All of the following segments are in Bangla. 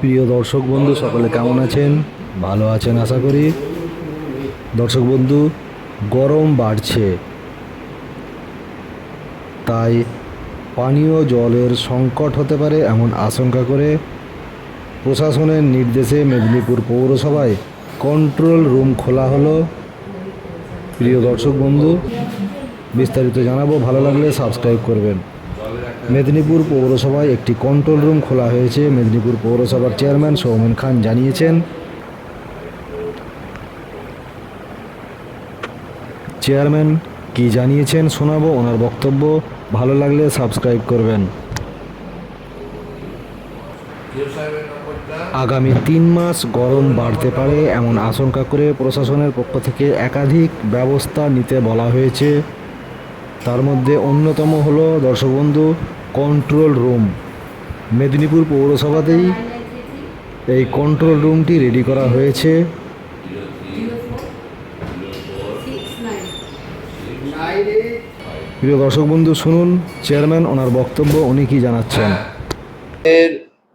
প্রিয় দর্শক বন্ধু, সকলে কেমন আছেন? ভালো আছেন, আশা করি। দর্শক বন্ধু, গরম বাড়ছে। তাই পানীয় জলের সংকট হতে পারে এমন আশঙ্কা করে প্রশাসনের নির্দেশে মেদিনীপুর পৌরসভায় কন্ট্রোল রুম খোলা হলো। প্রিয় দর্শক বন্ধু, বিস্তারিত জানাব। ভালো লাগলে সাবস্ক্রাইব করবেন। মেদিনীপুর পৌরসভায় একটি কন্ট্রোল রুম খোলা হয়েছে। মেদিনীপুর পৌরসভার চেয়ারম্যান সৌমেন খান জানিয়েছেন চেয়ারম্যান কি জানিয়েছেন শোনাবো, ওনার বক্তব্য। ভালো লাগলে সাবস্ক্রাইব করবেন। আগামী তিন মাস গরম বাড়তে পারে এমন আশঙ্কা করে প্রশাসনের পক্ষ থেকে একাধিক ব্যবস্থা নিতে বলা হয়েছে। তার মধ্যে অন্যতম হলো, দর্শক বন্ধু কন্ট্রোল রুম মেদিনীপুর পৌরসভাতেই এই কন্ট্রোল রুমটি রেডি করা হয়েছে। প্রিয় দর্শক বন্ধু, শুনুন চেয়ারম্যান ওনার বক্তব্য, উনি কি জানাচ্ছেন?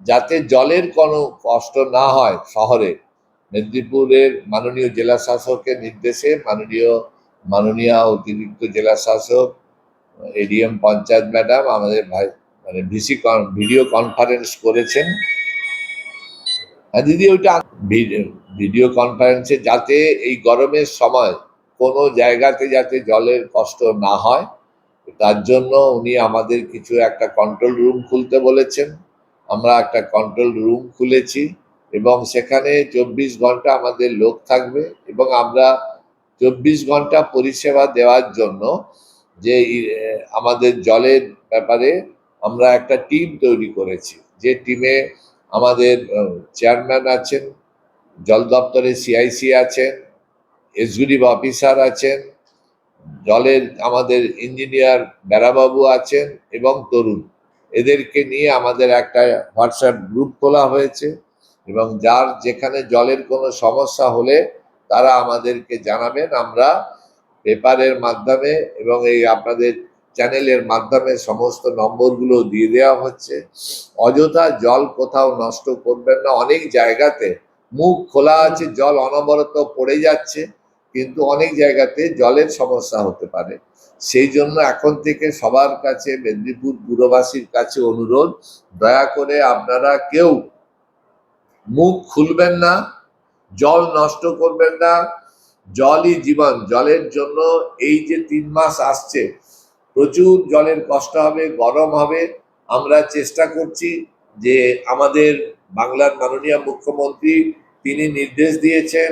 যাতে জলের কোনো কষ্ট না হয় শহরে, মেদিনীপুরের মাননীয় জেলা শাসকের নির্দেশে মাননীয় মাননীয় অতিরিক্ত জেলা শাসক এডিএম পঞ্চায়েত ম্যাডাম আমাদের ভাই মানে ভিসি ভিডিও কনফারেন্স করেছেন। হ্যাঁ দিদি, ওইটা ভিডিও কনফারেন্সে যাতে এই গরমের সময় কোনো জায়গাতে যাতে জলের কষ্ট না হয়, তার জন্য উনি আমাদের কিছু একটা কন্ট্রোল রুম খুলতে বলেছেন। আমরা একটা কন্ট্রোল রুম খুলেছি এবং সেখানে চব্বিশ ঘণ্টা আমাদের লোক থাকবে এবং আমরা চব্বিশ ঘণ্টা পরিষেবা দেওয়ার জন্য যে আমাদের জলের ব্যাপারে আমরা একটা টিম তৈরি করেছি। যে টিমে আমাদের চেয়ারম্যান আছেন, জল দপ্তরে সিআইসি আছেন এক্সিকিউটিভ অফিসার আছেন, জলের আমাদের ইঞ্জিনিয়ার বেড়াবাবু আছেন এবং তরুণ। এদেরকে নিয়ে আমাদের একটা হোয়াটসঅ্যাপ গ্রুপ খোলা হয়েছে এবং যার যেখানে জলের কোনো সমস্যা হলে তারা আমাদেরকে জানাবেন, আমরা পেপারের মাধ্যমে এবং এই আপনাদের চ্যানেলের মাধ্যমে সমস্ত নম্বরগুলো দিয়ে দেওয়া হচ্ছে। অযথা জল কোথাও নষ্ট করবেন না। অনেক জায়গাতে মুখ খোলা আছে, জল অনবরত পড়ে যাচ্ছে, কিন্তু অনেক জায়গাতে জলের সমস্যা হতে পারে। সেই জন্য এখন থেকে সবার কাছে, মেদিনীপুর পুরবাসীর কাছে অনুরোধ, দয়া করে আপনারা কেউ মুখ খুলবেন না, জল নষ্ট করবেন না জলই জীবন, জলের জন্য এই যে তিন মাস আসছে, প্রচুর জলের কষ্ট হবে, গরম হবে। আমরা চেষ্টা করছি যে আমাদের বাংলার মাননীয় মুখ্যমন্ত্রী, তিনি নির্দেশ দিয়েছেন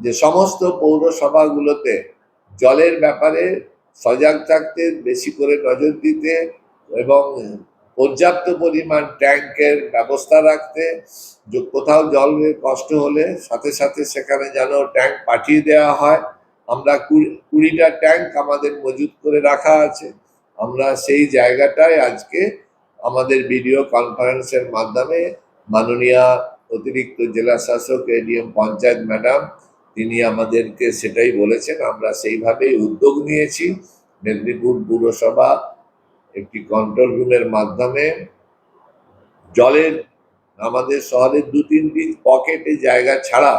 যে সমস্ত পৌরসভাগুলোতে জলের ব্যাপারে সজাগ থাকতে, বেশি করে নজর দিতে এবং পর্যাপ্ত পরিমাণ ট্যাঙ্কের ব্যবস্থা রাখতে কোথাও জলের কষ্ট হলে সাথে সাথে সেখানে যেন ট্যাঙ্ক পাঠিয়ে দেওয়া হয়। আমরা কুড়ি- কুড়িটা ট্যাঙ্ক আমাদের মজুত করে রাখা আছে। আমরা সেই জায়গাটায় আজকে আমাদের ভিডিও কনফারেন্সের মাধ্যমে মাননীয় অতিরিক্ত জেলা শাসক এডিএম পঞ্চায়েত ম্যাডাম, তিনি আমাদেরকে সেটাই বলেছেন। আমরা সেইভাবেই উদ্যোগ নিয়েছি। মেদিনীপুর পুরসভা একটি কন্ট্রোল রুমের মাধ্যমে জলের আমাদের শহরের দু তিনটি পকেটে জায়গা ছাড়া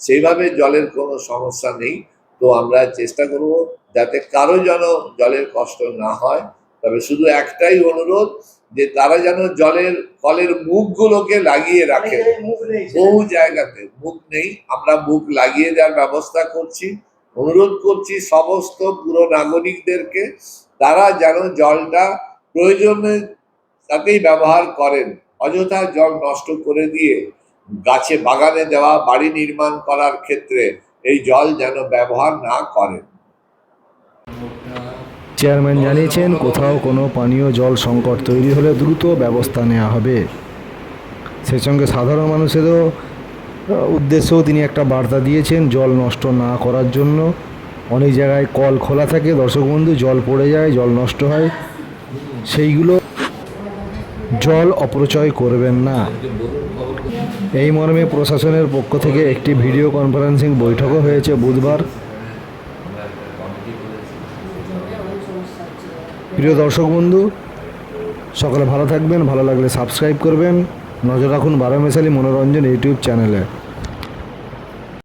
সেইভাবে জলের কোনো সমস্যা নেই। তো আমরা চেষ্টা করব যাতে কারও যেন জলের কষ্ট না হয়। তবে শুধু একটাই অনুরোধ যে তারা যেন জলের কলের মুখগুলোকে লাগিয়ে রাখে। বহু জায়গাতে মুখ নেই। আমরা মুখ লাগিয়ে দেওয়ার ব্যবস্থা করছি। অনুরোধ করছি সমস্ত পুরো নাগরিকদেরকে তারা যেন জলটা প্রয়োজনে তাতেই ব্যবহার করেন। অযথা জল নষ্ট করে দিয়ে গাছে বাগানে দেওয়া, বাড়ি নির্মাণ করার ক্ষেত্রে এই জল যেন ব্যবহার না করেন। চেয়ারম্যান জানিয়েছেন, কোথাও কোনো পানীয় জল সংকট তৈরি হলে দ্রুত ব্যবস্থা নেওয়া হবে। সেই সঙ্গে সাধারণ মানুষেরও উদ্দেশ্যেও তিনি একটা বার্তা দিয়েছেন, জল নষ্ট না করার জন্য। অনেক জায়গায় কল খোলা থাকে, দর্শক বন্ধু, জল পড়ে যায়, জল নষ্ট হয়। সেইগুলো জল অপচয় করবেন না। এই মর্মে প্রশাসনের পক্ষ থেকে একটি ভিডিও কনফারেন্সিং বৈঠকও হয়েছে বুধবার। প্রিয় দর্শক বন্ধু, সকলে ভালো থাকবেন, ভালো লাগলে সাবস্ক্রাইব করবেন। নজর রাখুন বারোমেশালী মনোরঞ্জন ইউটিউব চ্যানেলে।